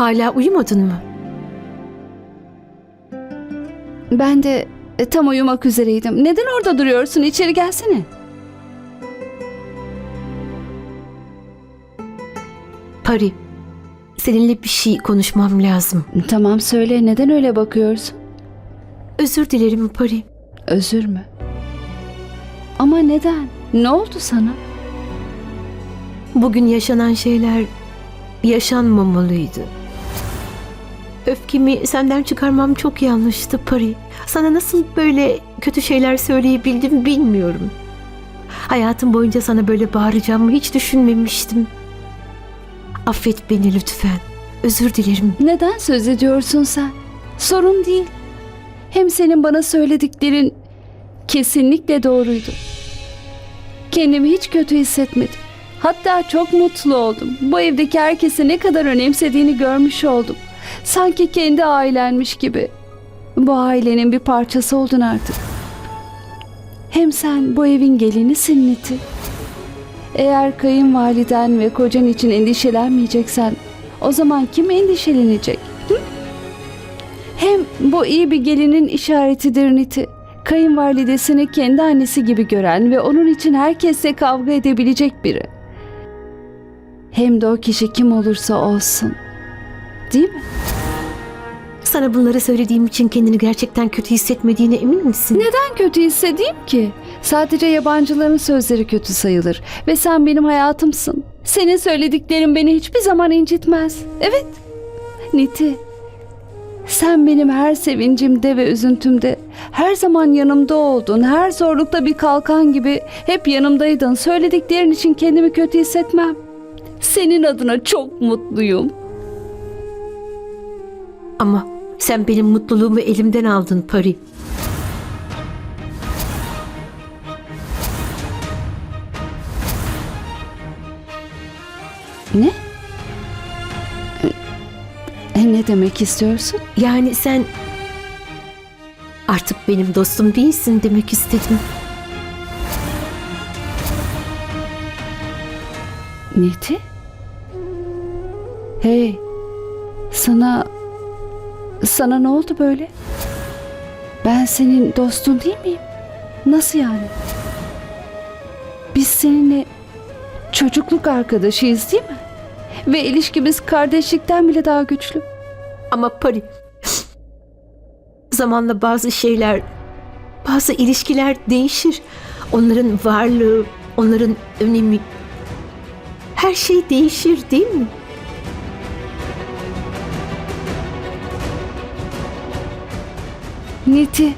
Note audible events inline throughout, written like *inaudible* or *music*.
Hala uyumadın mı? Ben de e, tam uyumak üzereydim. Neden orada duruyorsun? İçeri gelsene. Pari, seninle bir şey konuşmam lazım. Tamam söyle. Neden öyle bakıyorsun? Özür dilerim Pari. Özür mü? Ama neden? Ne oldu sana? Bugün yaşanan şeyler yaşanmamalıydı. Öfkemi senden çıkarmam çok yanlıştı Pari. Sana nasıl böyle kötü şeyler söyleyebildim bilmiyorum. Hayatım boyunca sana böyle bağıracağımı hiç düşünmemiştim. Affet beni lütfen. Özür dilerim. Neden söz ediyorsun sen? Sorun değil. Hem senin bana söylediklerin kesinlikle doğruydu. Kendimi hiç kötü hissetmedim. Hatta çok mutlu oldum. Bu evdeki herkesi ne kadar önemsediğini görmüş oldum. Sanki kendi ailenmiş gibi. Bu ailenin bir parçası oldun artık. Hem sen bu evin gelinisin Niti. Eğer kayınvaliden ve kocan için endişelenmeyeceksen o zaman kim endişelenecek? Hı? Hem bu iyi bir gelinin işaretidir Niti. Kayınvalidesini kendi annesi gibi gören ve onun için herkesle kavga edebilecek biri. Hem de o kişi kim olursa olsun. Değil mi? Sana bunları söylediğim için kendini gerçekten kötü hissetmediğine emin misin? Neden kötü hissedeyim ki? Sadece yabancıların sözleri kötü sayılır ve sen benim hayatımsın. Senin söylediklerin beni hiçbir zaman incitmez. Evet. Niti. Sen benim her sevincimde ve üzüntümde her zaman yanımda oldun. Her zorlukta bir kalkan gibi hep yanımdaydın. Söylediklerin için kendimi kötü hissetmem. Senin adına çok mutluyum. Ama sen benim mutluluğumu elimden aldın Pari. Ne? E, ne demek istiyorsun? Yani sen artık benim dostum değilsin demek istedim. Neti? Hey, sana sana ne oldu böyle? Ben senin dostun değil miyim? Nasıl yani? Biz seninle çocukluk arkadaşıyız değil mi? Ve ilişkimiz kardeşlikten bile daha güçlü. Ama Pari zamanla bazı şeyler, bazı ilişkiler değişir. Onların varlığı, onların önemi her şey değişir değil mi? Neti.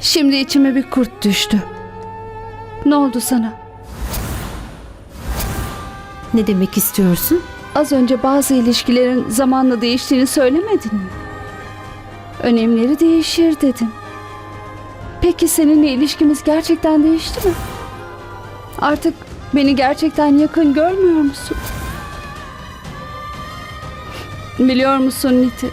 Şimdi içime bir kurt düştü. Ne oldu sana? Ne demek istiyorsun? Az önce bazı ilişkilerin zamanla değiştiğini söylemedin mi? Önemleri değişir dedin. Peki seninle ilişkimiz gerçekten değişti mi? Artık beni gerçekten yakın görmüyor musun? Biliyor musun Niti?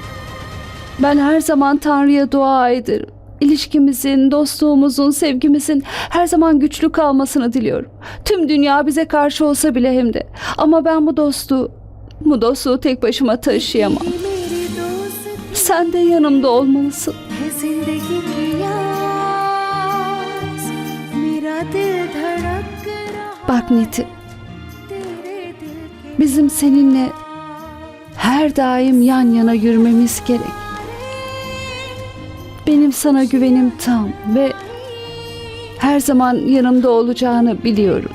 Ben her zaman Tanrı'ya dua ederim. İlişkimizin, dostluğumuzun, sevgimizin her zaman güçlü kalmasını diliyorum. Tüm dünya bize karşı olsa bile hem de. Ama ben bu dostluğu, bu dostluğu tek başıma taşıyamam. Sen de yanımda olmalısın. Bak Niti, bizim seninle her daim yan yana yürümemiz gerek. Benim sana güvenim tam ve her zaman yanımda olacağını biliyorum.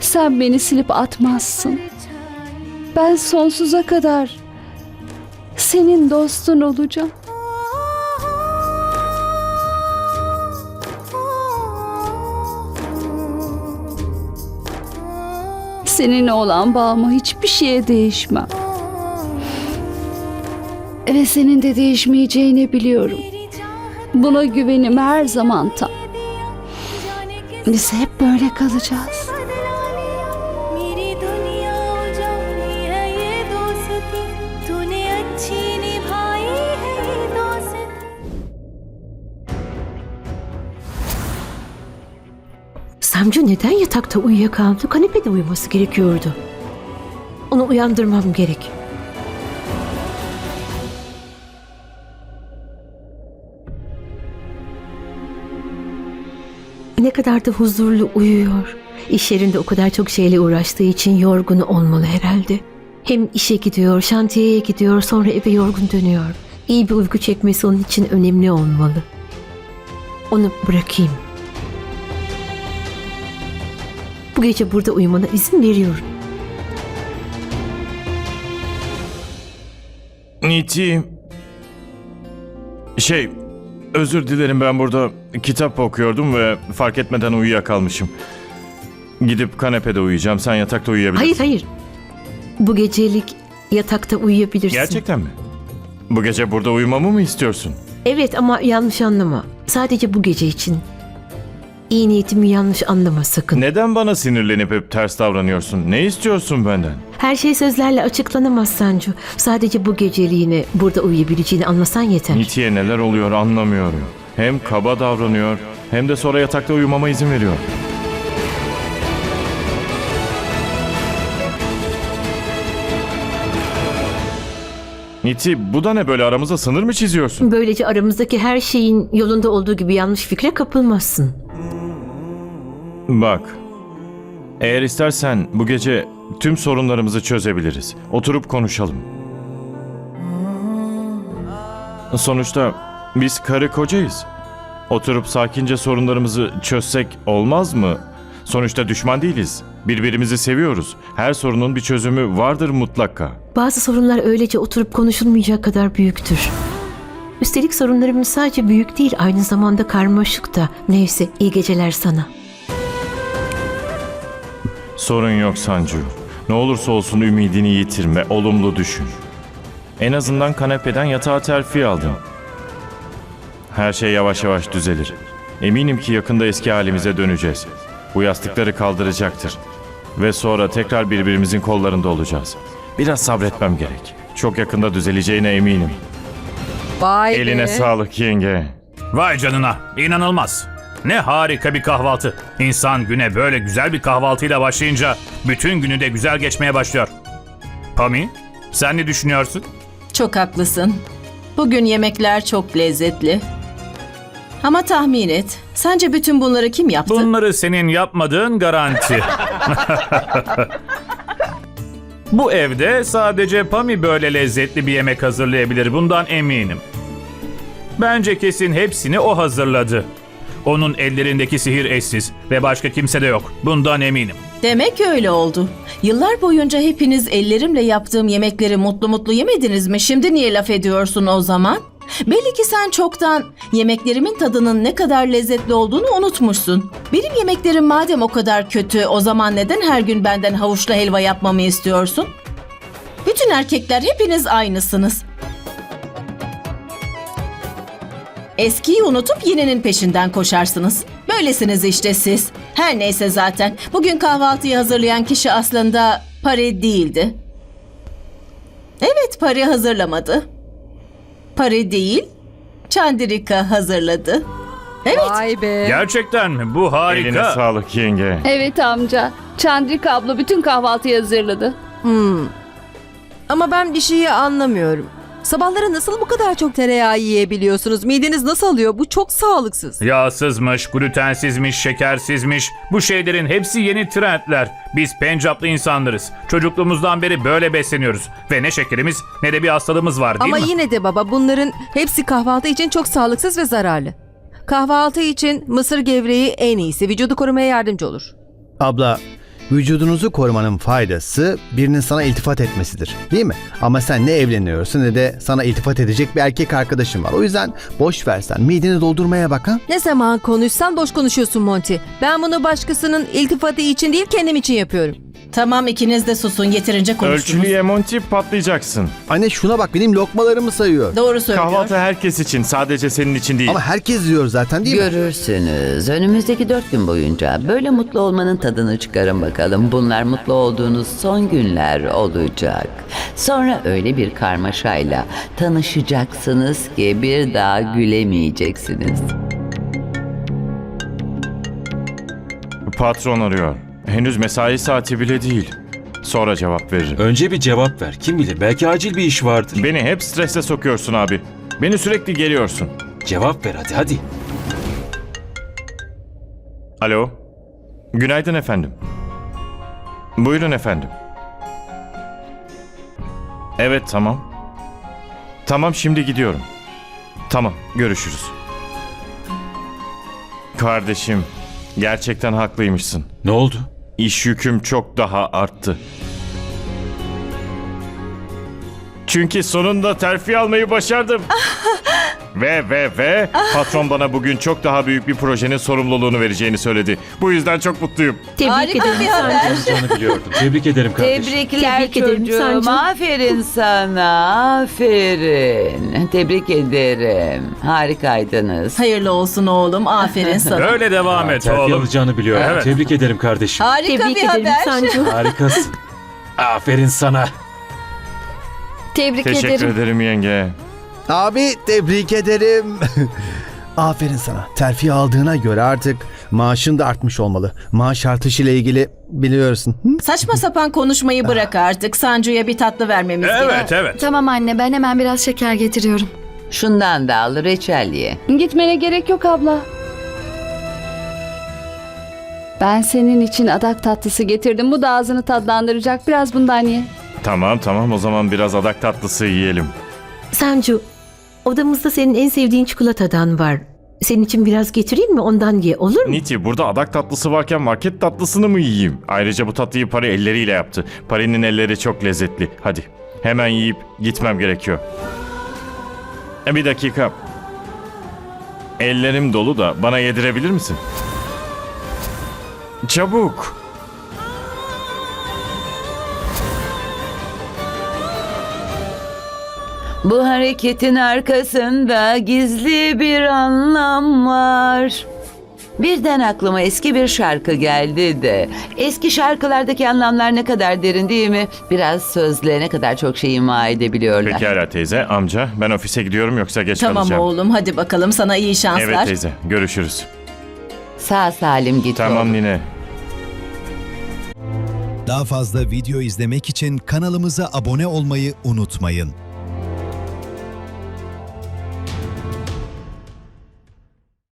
Sen beni silip atmazsın. Ben sonsuza kadar senin dostun olacağım. Seninle olan bağımı hiçbir şeye değişmem. Ve senin de değişmeyeceğini biliyorum. Buna güvenim her zaman tam. Biz hep böyle kalacağız. Samcu neden yatakta uyuyakaldı? Kanepede uyuması gerekiyordu. Onu uyandırmam gerek. Ne kadar da huzurlu uyuyor. İş yerinde o kadar çok şeyle uğraştığı için yorgun olmalı herhalde. Hem işe gidiyor, şantiyeye gidiyor, sonra eve yorgun dönüyor. İyi bir uyku çekmesi onun için önemli olmalı. Onu bırakayım. Bu gece burada uyumana izin veriyorum. Niti... Şey, özür dilerim ben burada kitap okuyordum ve fark etmeden uyuyakalmışım. Gidip kanepede uyuyacağım, sen yatakta uyuyabilirsin. Hayır hayır. Bu gecelik yatakta uyuyabilirsin. Gerçekten mi? Bu gece burada uyumamı mı istiyorsun? Evet ama yanlış anlama. Sadece bu gece için. İyi niyetimi yanlış anlama sakın. Neden bana sinirlenip hep ters davranıyorsun? Ne istiyorsun benden? Her şey sözlerle açıklanamaz Sancu. Sadece bu geceliğine burada uyuyabileceğini anlasan yeter. Niti'ye neler oluyor anlamıyorum. Hem kaba davranıyor hem de sonra yatakta uyumama izin veriyor. Niti bu da ne böyle aramıza sınır mı çiziyorsun? Böylece aramızdaki her şeyin yolunda olduğu gibi yanlış fikre kapılmazsın. Bak. Eğer istersen bu gece tüm sorunlarımızı çözebiliriz. Oturup konuşalım. Sonuçta biz karı kocayız. Oturup sakince sorunlarımızı çözsek olmaz mı? Sonuçta düşman değiliz. Birbirimizi seviyoruz. Her sorunun bir çözümü vardır mutlaka. Bazı sorunlar öylece oturup konuşulmayacak kadar büyüktür. Üstelik sorunlarımız sadece büyük değil, aynı zamanda karmaşık da. Neyse, iyi geceler sana. Sorun yok Sancu. Ne olursa olsun ümidini yitirme, olumlu düşün. En azından kanepeden yatağa terfi aldın. Her şey yavaş yavaş düzelir. Eminim ki yakında eski halimize döneceğiz. Bu yastıkları kaldıracaktır. Ve sonra tekrar birbirimizin kollarında olacağız. Biraz sabretmem gerek. Çok yakında düzeleceğine eminim. Vay Eline be. sağlık yenge. Vay canına, inanılmaz. Ne harika bir kahvaltı. İnsan güne böyle güzel bir kahvaltıyla başlayınca bütün günü de güzel geçmeye başlıyor. Pami, sen ne düşünüyorsun? Çok haklısın. Bugün yemekler çok lezzetli. Ama tahmin et. Sence bütün bunları kim yaptı? Bunları senin yapmadığın garanti. *laughs* Bu evde sadece Pami böyle lezzetli bir yemek hazırlayabilir. Bundan eminim. Bence kesin hepsini o hazırladı. Onun ellerindeki sihir eşsiz ve başka kimse de yok. Bundan eminim. Demek öyle oldu. Yıllar boyunca hepiniz ellerimle yaptığım yemekleri mutlu mutlu yemediniz mi? Şimdi niye laf ediyorsun o zaman? Belli ki sen çoktan yemeklerimin tadının ne kadar lezzetli olduğunu unutmuşsun. Benim yemeklerim madem o kadar kötü, o zaman neden her gün benden havuçlu helva yapmamı istiyorsun? Bütün erkekler hepiniz aynısınız. Eskiyi unutup yeninin peşinden koşarsınız. Böylesiniz işte siz. Her neyse zaten. Bugün kahvaltıyı hazırlayan kişi aslında Pari değildi. Evet Pari hazırlamadı. Pari değil, Çandirika hazırladı. Evet. Vay be. Gerçekten mi? Bu Eline harika. sağlık yenge. Evet amca. Çandrika abla bütün kahvaltıyı hazırladı. Ama ben bir şeyi anlamıyorum. Sabahları nasıl bu kadar çok tereyağı yiyebiliyorsunuz? Mideniz nasıl alıyor? Bu çok sağlıksız. Yağsızmış, glutensizmiş, şekersizmiş. Bu şeylerin hepsi yeni trendler. Biz Pencaplı insanlarız. Çocukluğumuzdan beri böyle besleniyoruz. Ve ne şekerimiz ne de bir hastalığımız var değil Ama mi? yine de baba bunların hepsi kahvaltı için çok sağlıksız ve zararlı. Kahvaltı için mısır gevreği en iyisi. Vücudu korumaya yardımcı olur. Abla, vücudunuzu korumanın faydası birinin sana iltifat etmesidir. Değil mi? Ama sen ne evleniyorsun ne de sana iltifat edecek bir erkek arkadaşın var. O yüzden boş versen mideni doldurmaya bak ha. Ne zaman konuşsan boş konuşuyorsun Monty. Ben bunu başkasının iltifatı için değil kendim için yapıyorum. Tamam ikiniz de susun yeterince konuştunuz. Ölçülü Yemonti patlayacaksın. Anne şuna bak benim lokmalarımı sayıyor. Doğru söylüyor. Kahvaltı herkes için sadece senin için değil. Ama herkes diyor zaten değil mi? Görürsünüz. Önümüzdeki dört gün boyunca böyle mutlu olmanın tadını çıkarın bakalım. Bunlar mutlu olduğunuz son günler olacak. Sonra öyle bir karmaşayla tanışacaksınız ki bir daha gülemeyeceksiniz. Patron arıyor. Henüz mesai saati bile değil. Sonra cevap veririm. Önce bir cevap ver. Kim bilir belki acil bir iş vardır. Beni hep strese sokuyorsun abi. Beni sürekli geriyorsun. Cevap ver hadi hadi. Alo. Günaydın efendim. Buyurun efendim. Evet tamam. Tamam şimdi gidiyorum. Tamam görüşürüz. Kardeşim gerçekten haklıymışsın. Ne oldu? İş yüküm çok daha arttı. Çünkü sonunda terfi almayı başardım. *laughs* ve ve ve patron bana bugün çok daha büyük bir projenin sorumluluğunu vereceğini söyledi. Bu yüzden çok mutluyum. Tebrik Harika ederim bir haber. Sancı. Olacağını biliyordum. Tebrik ederim kardeşim. Tebrikler Tebrik ederim çocuğum. Sancı. Aferin sana. Aferin. Tebrik ederim. Harikaydınız. Hayırlı olsun oğlum. Aferin sana. *laughs* Öyle devam et Terfi oğlum. alacağını biliyordum. Evet. Tebrik ederim kardeşim. Harika Tebrik bir ederim haber. Sancı. *laughs* Harikasın. Aferin sana. Tebrik Teşekkür ederim. ederim yenge. Abi tebrik ederim. *laughs* Aferin sana. Terfi aldığına göre artık maaşın da artmış olmalı. Maaş artışıyla ilgili biliyorsun. Hı? Saçma sapan konuşmayı bırak artık. Sancu'ya bir tatlı vermemiz Evet gerek. evet. Tamam anne ben hemen biraz şeker getiriyorum. Şundan da al reçel ye. Gitmene gerek yok abla. Ben senin için adak tatlısı getirdim. Bu da ağzını tatlandıracak. Biraz bundan ye. Tamam tamam o zaman biraz adak tatlısı yiyelim. Sancu, odamızda senin en sevdiğin çikolatadan var. Senin için biraz getireyim mi? Ondan ye. Olur mu? Niti burada adak tatlısı varken market tatlısını mı yiyeyim? Ayrıca bu tatlıyı Pari elleriyle yaptı. Pari'nin elleri çok lezzetli. Hadi hemen yiyip gitmem gerekiyor. E, bir dakika. Ellerim dolu da bana yedirebilir misin? Çabuk. Bu hareketin arkasında gizli bir anlam var. Birden aklıma eski bir şarkı geldi de. Eski şarkılardaki anlamlar ne kadar derin değil mi? Biraz sözle ne kadar çok şey ima edebiliyorlar. Pekala teyze, amca ben ofise gidiyorum yoksa geç Tamam kalacağım. oğlum hadi bakalım sana iyi şanslar. Evet teyze görüşürüz. Sağ salim git Tamam oğlum. nine. Daha fazla video izlemek için kanalımıza abone olmayı unutmayın.